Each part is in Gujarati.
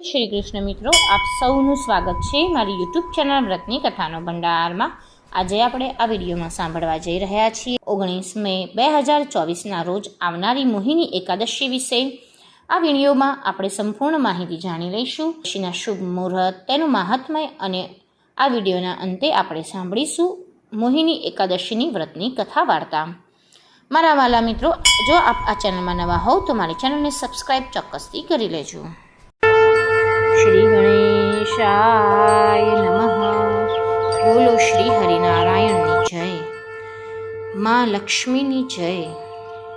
શ્રી કૃષ્ણ મિત્રો, આપ સૌનું સ્વાગત છે મારી યુટ્યુબ ચેનલ વ્રતની કથાનો ભંડારમાં. આજે આપણે આ વિડીયોમાં સાંભળવા જઈ રહ્યા છીએ. ઓગણીસ મે બે હજાર ચોવીસના રોજ આવનારી મોહિની એકાદશી વિશે. આ વિડીયોમાં આપણે સંપૂર્ણ માહિતી જાણી લઈશું. શીના શુભ મુહૂર્ત, તેનું મહાત્મય અને આ વિડીયોના અંતે આપણે સાંભળીશું મોહિની એકાદશીની વ્રતની કથા વાર્તા. મારા વાલા મિત્રો, જો આપ આ ચેનલમાં નવા હોવ તો મારી ચેનલને સબસ્ક્રાઈબ ચોક્કસથી કરી લેજો. શ્રી ગણેશાય નમઃ બોલો શ્રી હરિનારાયણની જય માં લક્ષ્મીની જય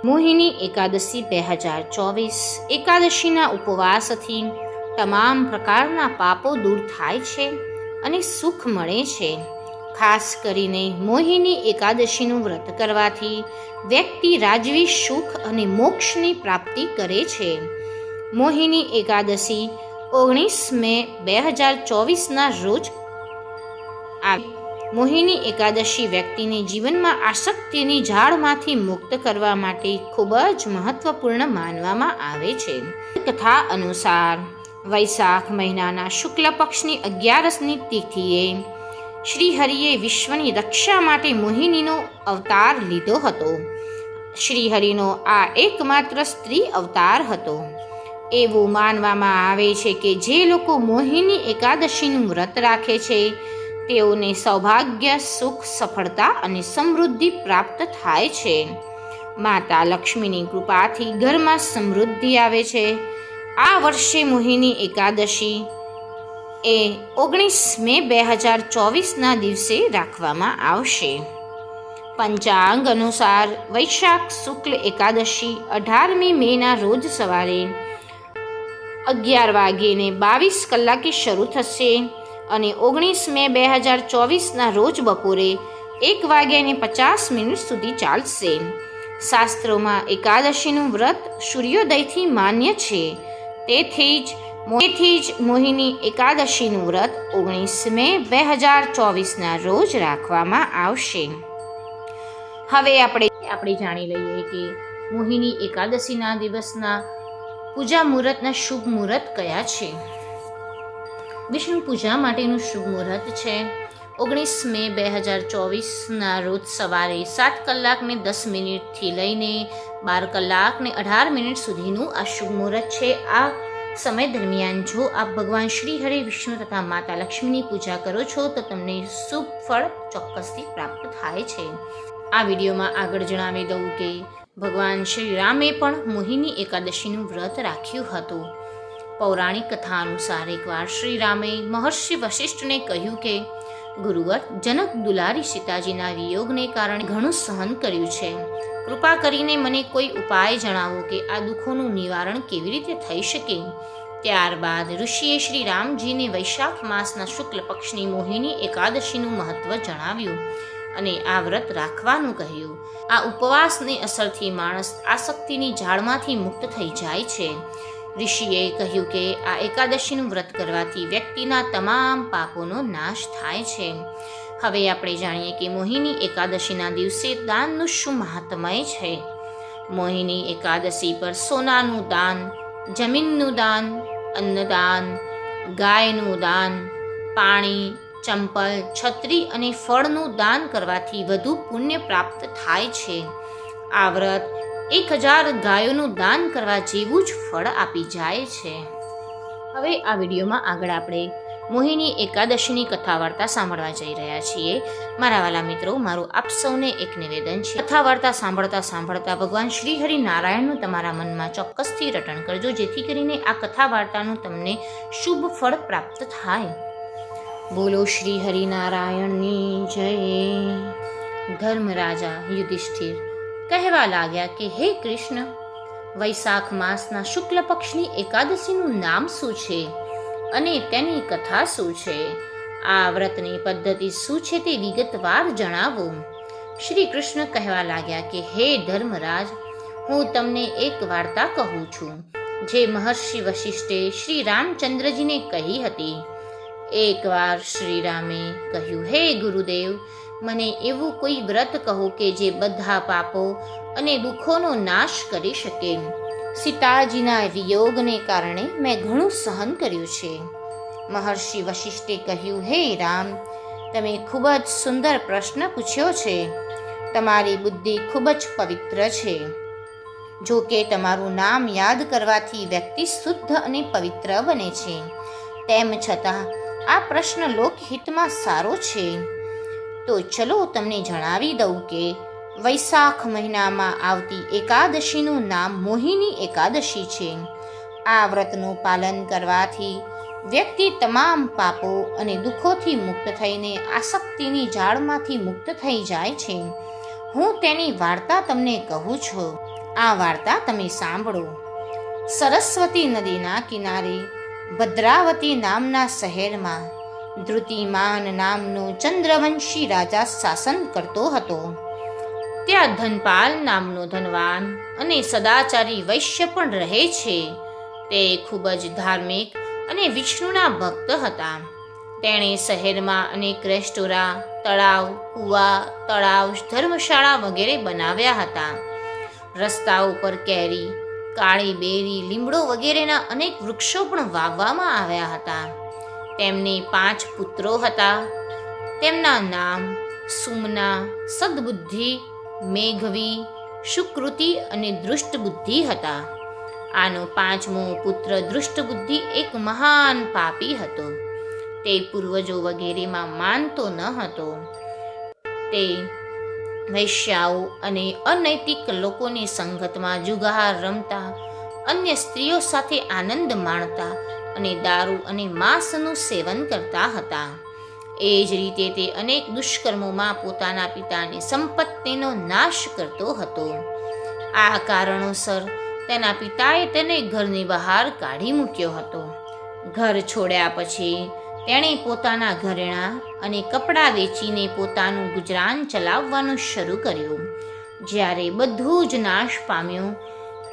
મોહિની એકાદશી બે હજાર ચોવીસ એકાદશીના ઉપવાસથી તમામ પ્રકારના પાપો દૂર થાય છે અને સુખ મળે છે। ખાસ કરીને મોહિની એકાદશીનું વ્રત કરવાથી વ્યક્તિ રાજવી સુખ અને મોક્ષની પ્રાપ્તિ કરે છે। મોહિની એકાદશી ઓગણીસ મે બે હજાર ચોવીસના રોજ આ મોહિની એકાદશી વ્યક્તિને જીવનમાં આસક્તિની ઝાડમાંથી મુક્ત કરવા માટે ખૂબ જ મહત્વપૂર્ણ માનવામાં આવે છે. કથા અનુસાર, વૈશાખ મહિનાના શુક્લ પક્ષની અગિયારસની તિથિએ શ્રી હરિએ વિશ્વની રક્ષા માટે મોહિનીનો અવતાર લીધો હતો. શ્રીહરિનો આ એકમાત્ર સ્ત્રી અવતાર હતો. એવું માનવામાં આવે છે કે જે લોકો મોહિની એકાદશીનું વ્રત રાખે છે, તેઓને સૌભાગ્ય, સુખ, સફળતા અને સમૃદ્ધિ પ્રાપ્ત થાય છે. માતા લક્ષ્મીની કૃપાથી ઘરમાં સમૃદ્ધિ આવે છે. આ વર્ષે મોહિની એકાદશી એ ઓગણીસ મે બે હજાર ચોવીસના દિવસે રાખવામાં આવશે. પંચાંગ અનુસાર વૈશાખ શુક્લ એકાદશી અઢારમી મેના રોજ સવારે અગિયાર વાગ્યે બાવીસ કલાકે શરૂ થશે અને ઓગણીસ મે બે હજાર ચોવીસના રોજ બપોરે એક વાગ્યાને પચાસ મિનિટ સુધી ચાલશે. શાસ્ત્રોમાં એકાદશીનું વ્રત સૂર્યોદયથી માન્ય છે. તેથી જ તેથી જ મોહિની એકાદશીનું વ્રત ઓગણીસ મે બે હજાર ચોવીસના રોજ રાખવામાં આવશે. હવે આપણે આપણે જાણી લઈએ કે મોહિની એકાદશીના દિવસના પૂજા મુહૂર્તના શુભ મુહૂર્ત કયા છે? વિષ્ણુ પૂજા માટેનું શુભ મુહૂર્ત છે. ઓગણીસ મે બે હજાર ચોવીસના રોજ સવારે સાત કલાકને દસ મિનિટથી લઈને બાર કલાકને અઢાર મિનિટ સુધીનું આ શુભ મુહૂર્ત છે. આ સમય દરમિયાન જો આપ ભગવાન શ્રી હરે વિષ્ણુ તથા માતા લક્ષ્મીની પૂજા કરો છો, તો તમને શુભ ફળ ચોક્કસથી પ્રાપ્ત થાય છે. આ વિડીયોમાં આગળ જણાવી દઉં કે ભગવાન શ્રી રામે પણ મોહિની એકાદશીનું વ્રત રાખ્યું હતું. પૌરાણિક કથા અનુસાર એકવાર શ્રી રામે મહર્ષિ વશિષ્ઠને કહ્યું કે ગુરુવર જનક દુલારી સીતાજીના વિયોગને કારણે ઘણું સહન કર્યું છે. કૃપા કરીને મને કોઈ ઉપાય જણાવો કે આ દુઃખોનું નિવારણ કેવી રીતે થઈ શકે ત્યારબાદ ઋષિએ શ્રી રામજીને વૈશાખ માસના શુક્લ પક્ષની મોહિની એકાદશીનું મહત્વ જણાવ્યું. અને આ વ્રત રાખવાનું કહ્યું. આ ઉપવાસની અસરથી માણસ આસક્તિની ઝાડમાંથી મુક્ત થઈ જાય છે. ઋષિએ કહ્યું કે આ એકાદશીનું વ્રત કરવાથી વ્યક્તિના તમામ પાપોનો નાશ થાય છે. હવે આપણે જાણીએ કે મોહિની એકાદશીના દિવસે દાનનું શું મહાત્મય છે? મોહિની એકાદશી પર સોનાનું દાન, જમીનનું દાન, અન્નદાન, ગાયનું દાન, પાણી ચંપલ, છત્રી અને ફળનું દાન કરવાથી વધુ પુણ્ય પ્રાપ્ત થાય છે. આ વ્રત એક હજાર ગાયોનું દાન કરવા જેવું જ ફળ આપી જાય છે. હવે આ વિડીયોમાં આગળ આપણે મોહિની એકાદશીની કથા વાર્તા સાંભળવા જઈ રહ્યા છીએ. મારા વાલા મિત્રો, મારું આપ સૌને એક નિવેદન છે. કથા વાર્તા સાંભળતા સાંભળતા ભગવાન શ્રી હરિ નારાયણનું તમારા મનમાં ચોક્કસથી રટણ કરજો, જેથી કરીને આ કથા વાર્તાનું તમને શુભ ફળ પ્રાપ્ત થાય. બોલો શ્રી હરિનારાયણની જય. ધર્મરાજા યુધિષ્ઠિર, કહેવા લાગ્યા કે હે કૃષ્ણ, વૈશાખ માસના શુક્લ પક્ષની એકાદશીનું નામ શું છે અને તેની કથા શું છે? આ વ્રતની પદ્ધતિ શું છે તે વિગતવાર જણાવો. શ્રી કૃષ્ણ કહેવા લાગ્યા કે હે ધર્મરાજ, હું તમને એક વાર્તા કહું છું, જે મહર્ષિ વશિષ્ઠે શ્રી રામચંદ્રજીને કહી હતી. એકવાર શ્રીરામે કહ્યું, હે ગુરુદેવ, મને એવું કોઈ વ્રત કહો કે જે બધા પાપો અને દુઃખોનો નાશ કરી શકે. સીતાજીના વિયોગને કારણે મેં ઘણું સહન કર્યું છે. મહર્ષિ વશિષ્ઠે કહ્યું, હે રામ, તમે ખૂબ જ સુંદર પ્રશ્ન પૂછ્યો છે. તમારી બુદ્ધિ ખૂબ જ પવિત્ર છે. જો કે તમારું નામ યાદ કરવાથી વ્યક્તિ શુદ્ધ અને પવિત્ર બને છે. તેમ છતાં આ પ્રશ્ન લોકહિતમાં સારો છે. તો ચલો તમને જણાવી દઉં કે વૈશાખ મહિનામાં આવતી એકાદશીનું નામ મોહિની એકાદશી છે. આ વ્રતનું પાલન કરવાથી વ્યક્તિ તમામ પાપો અને દુઃખોથી મુક્ત થઈને આસક્તિની જાળમાંથી મુક્ત થઈ જાય છે. હું તેની વાર્તા તમને કહું છું. આ વાર્તા તમે સાંભળો. સરસ્વતી નદીના કિનારે ભદ્રાવતી નામના શહેરમાં ધૃતિમાન નામનો ચંદ્રવંશી રાજા શાસન કરતો હતો. ત્યાં ધનપાલ નામનો ધનવાન અને સદાચારી વૈશ્ય પણ રહે છે. તે ખૂબ જ ધાર્મિક અને વિષ્ણુના ભક્ત હતા. તેણે શહેરમાં અનેક રેસ્ટોરાં, તળાવ, કૂવા, તળાવ, ધર્મશાળા વગેરે બનાવ્યા હતા. રસ્તા ઉપર કેરી કાળી બેરી, લીમડો વગેરેના અનેક વૃક્ષો પણ વાવવામાં આવ્યા હતા. તેમને પાંચ પુત્રો હતા. તેમના નામ સુમના, સદબુદ્ધિ, મેઘવી સુકૃતિ અને દૃષ્ટબુદ્ધિ હતા. આનો પાંચમો પુત્ર દૃષ્ટબુદ્ધિ એક મહાન પાપી હતો. તે પૂર્વજો વગેરેમાં માનતો ન હતો. તે વૈશ્યાઓ અને અનૈતિક લોકોની સંગતમાં જુગાર રમતા, અન્ય સ્ત્રીઓ સાથે આનંદ માણતા અને દારૂ અને માંસનું સેવન કરતા હતા. એ જ રીતે તે અનેક દુષ્કર્મોમાં પોતાના પિતાની સંપત્તિનો નાશ કરતો હતો. આ કારણોસર તેના પિતાએ તેને ઘરની બહાર કાઢી મૂક્યો હતો. ઘર છોડ્યા પછી તેણે પોતાના ઘરેણાં અને કપડાં વેચીને પોતાનું ગુજરાન ચલાવવાનું શરૂ કર્યું. જ્યારે બધું જ નાશ પામ્યું,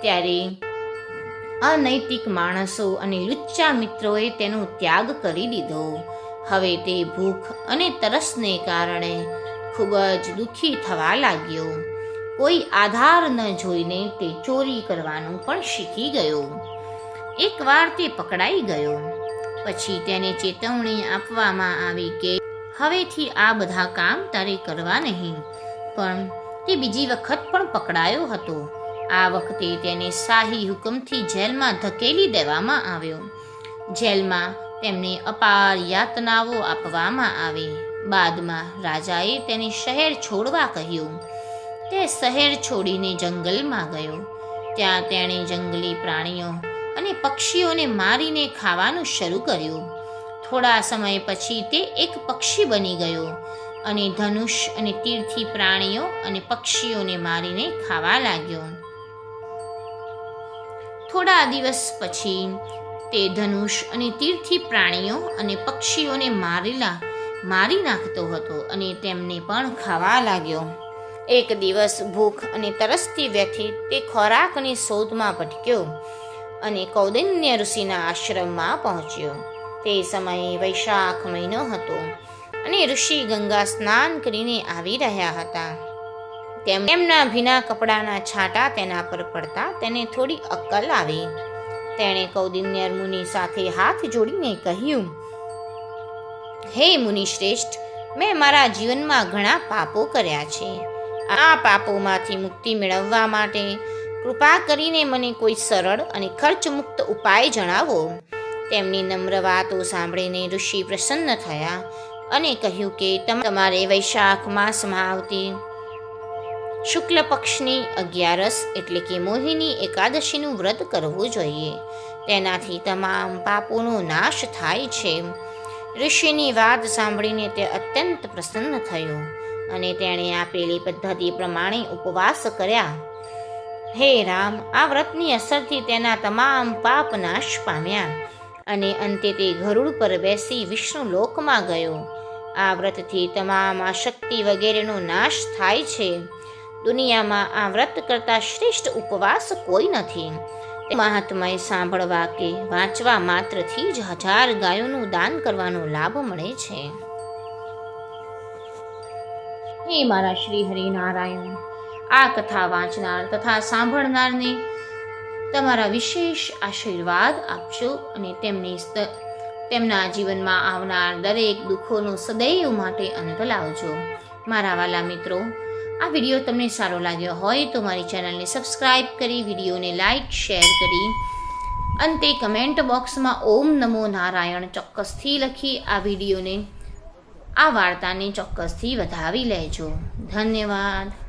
ત્યારે અનૈતિક માણસો અને લુચ્ચા મિત્રોએ તેનો ત્યાગ કરી દીધો. હવે તે ભૂખ અને તરસને કારણે ખૂબ જ દુઃખી થવા લાગ્યો. કોઈ આધાર ન જોઈને તે ચોરી કરવાનું પણ શીખી ગયો. એકવાર તે પકડાઈ ગયો. પછી તેને ચેતવણી આપવામાં આવી કે હવેથી આ બધા કામ તારે કરવા નહીં. પણ તે બીજી વખત પણ પકડાયો હતો. આ વખતે તેને શાહી હુકમથી જેલમાં ધકેલી દેવામાં આવ્યો. જેલમાં તેમને અપાર યાતનાઓ આપવામાં આવી. બાદમાં રાજાએ તેને શહેર છોડવા કહ્યું. તે શહેર છોડીને જંગલમાં ગયો. ત્યાં તેણે જંગલી પ્રાણીઓ અને પક્ષીઓને મારીને ખાવાનું શરૂ કર્યું. થોડા સમય પછી તે એક પક્ષી બની ગયો અને ધનુષ અને તીરથી પ્રાણીઓ અને પક્ષીઓને મારીને ખાવા લાગ્યો. થોડા દિવસ પછી તે ધનુષ અને તીરથી પ્રાણીઓ અને પક્ષીઓને મારેલા, મારી નાખતો હતો અને તેમને પણ ખાવા લાગ્યો. એક દિવસ ભૂખ અને તરસથી વ્યથિત તે ખોરાકની શોધમાં ભટક્યો. અને કૌદિન્ય ઋષિના આશ્રમમાં પહોંચ્યો. તે સમયે વૈશાખ મહિનો હતો અને ઋષિ ગંગા સ્નાન કરીને આવી રહ્યા હતા. તેમ તેમના ભીના કપડાના છાંટા તેના પર પડતા તેને થોડી અક્કલ આવી. તેણે કૌદિન્ય મુનિ સાથે હાથ જોડીને કહ્યું, હે મુનિ શ્રેષ્ઠ, મેં મારા જીવનમાં ઘણા પાપો કર્યા છે. આ પાપોમાંથી મુક્તિ મેળવવા માટે કૃપા કરીને મને કોઈ સરળ અને ખર્ચ મુક્ત ઉપાય જણાવો. તેમની નમ્ર વાતો સાંભળીને ઋષિ પ્રસન્ન થયા અને કહ્યું કે, તમ, તમારે વૈશાખ માસમાં આવતી શુક્લ પક્ષની અગિયારસ એટલે કે મોહિની એકાદશીનું વ્રત કરવું જોઈએ. તેનાથી તમામ પાપોનો નાશ થાય છે. ઋષિની વાત સાંભળીને તે અત્યંત પ્રસન્ન થયો અને તેણે આપેલી પદ્ધતિ પ્રમાણે ઉપવાસ કર્યા. હે રામ, આ વ્રતની અસરથી તેના તમામ પાપ નાશ પામ્યા અને અંતે તે ગરુડ પર બેસી વિષ્ણુ લોકમાં ગયો. આ વ્રતથી તમામ આશક્તિ વગેરેનો નાશ થાય છે. દુનિયામાં આ વ્રત કરતા શ્રેષ્ઠ ઉપવાસ કોઈ નથી. મહાત્માએ સાંભળવા કે વાંચવા માત્રથી જ હજાર ગાયોનું દાન કરવાનો લાભ મળે છે. હે મારા શ્રી હરિનારાયણ આ કથા વાંચનાર તથા સાંભળનારને તમારા વિશેષ આશીર્વાદ આપજો અને તેમની તેમના જીવનમાં આવનાર દરેક દુઃખોનો સદૈવ માટે અંત લાવજો. મારા વાલા મિત્રો, આ વીડિયો તમને સારો લાગ્યો હોય તો મારી ચેનલને સબસ્ક્રાઇબ કરી, વિડીયોને લાઇક, શેર કરી, અંતે કમેન્ટ બોક્સમાં ઓમ નમો નારાયણ ચોક્કસથી લખી, આ વિડીયોને, આ વાર્તાને ચોક્કસથી વધાવી લેજો. ધન્યવાદ.